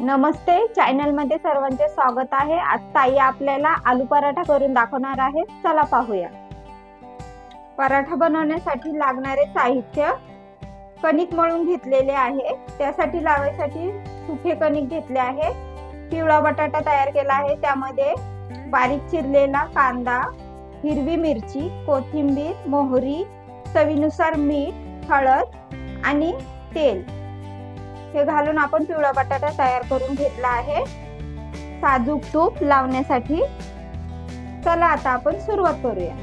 नमस्ते. चॅनलमध्ये सर्वांचे स्वागत आहे. आज ताई आपल्याला आलू पराठा करून दाखवणार आहे. चला पाहूया. पराठा बनवण्यासाठी लागणारे साहित्य कणिक मळून घेतलेले आहे. त्यासाठी लावायसाठी सुखे कणिक घेतले आहे. पिवळा बटाटा तयार केला आहे. त्यामध्ये बारीक चिरलेला कांदा हिरवी मिरची कोथिंबीर मोहरी चवीनुसार मीठ हळद आणि तेल. हे घालून आपण पिवळा बटाटा तयार करून घेतला आहे. साजूक तूप लावण्यासाठी. चला आता आपण सुरुवात करूया.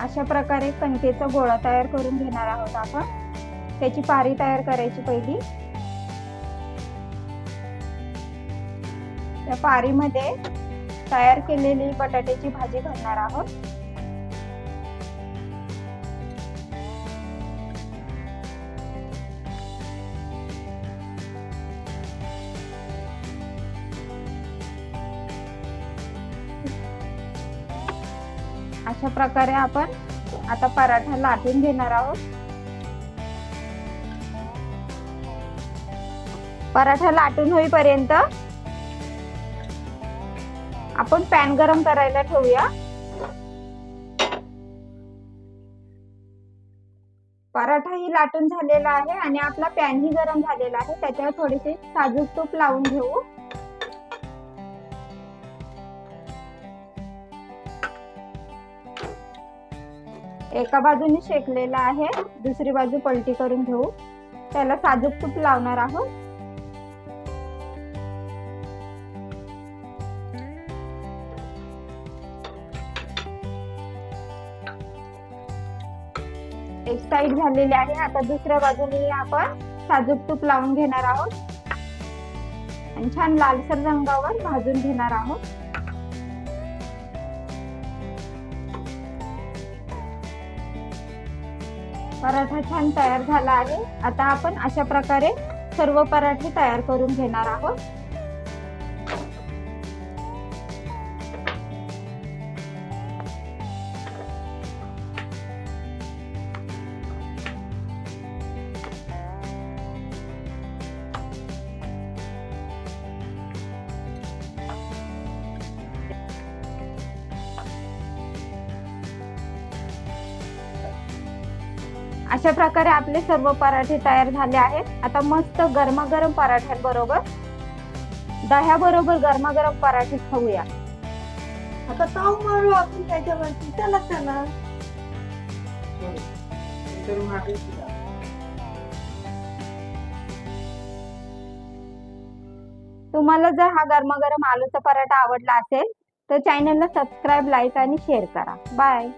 अशा प्रकारे कणकेचा गोळा तयार करून घेणार आहोत आपण. त्याची पारी तयार करायची पहिली. त्या पारीमध्ये तयार केलेली बटाट्याची भाजी घालणार आहोत. अशा प्रकारे आपण आता पराठा लाटून घेणार आहोत. पराठा लाटून होईपर्यंत आपण पॅन गरम करायला ठेवूया. पराठा ही लाटून झालेला आहे आणि आपला पॅन ही गरम झालेला आहे. त्याच्यावर थोडेसे साजूक तूप लावून घेऊ. एका बाजूने शेकलेला आहे. दुसरी बाजू पलटी करून घेऊ. त्याला साजूक तूप लावणार आहोत. एक साईड झालेली आहे. आता दुसऱ्या बाजूने आपण साजूक तूप लावून घेणार आहोत. आणि छान लालसर रंगावर भाजून घेणार आहोत. पराठा छान तयार झाला आहे. आता आपण अशा प्रकारे सर्व पराठे तयार करून घेणार आहोत. अशा प्रकारे आपले सर्व पराठे तयार झाले आहेत. आता मस्त गरमागरम पराठ्यांबरोबर दह्याबरोबर गरमागरम पराठे खाऊया. आता ताव मारू आपण त्याच्यावरती. चला चला. तुम्हाला जर हा गरमागरम आलूचा पराठा आवडला असेल तर चॅनलला सबस्क्राईब लाईक आणि शेअर करा. बाय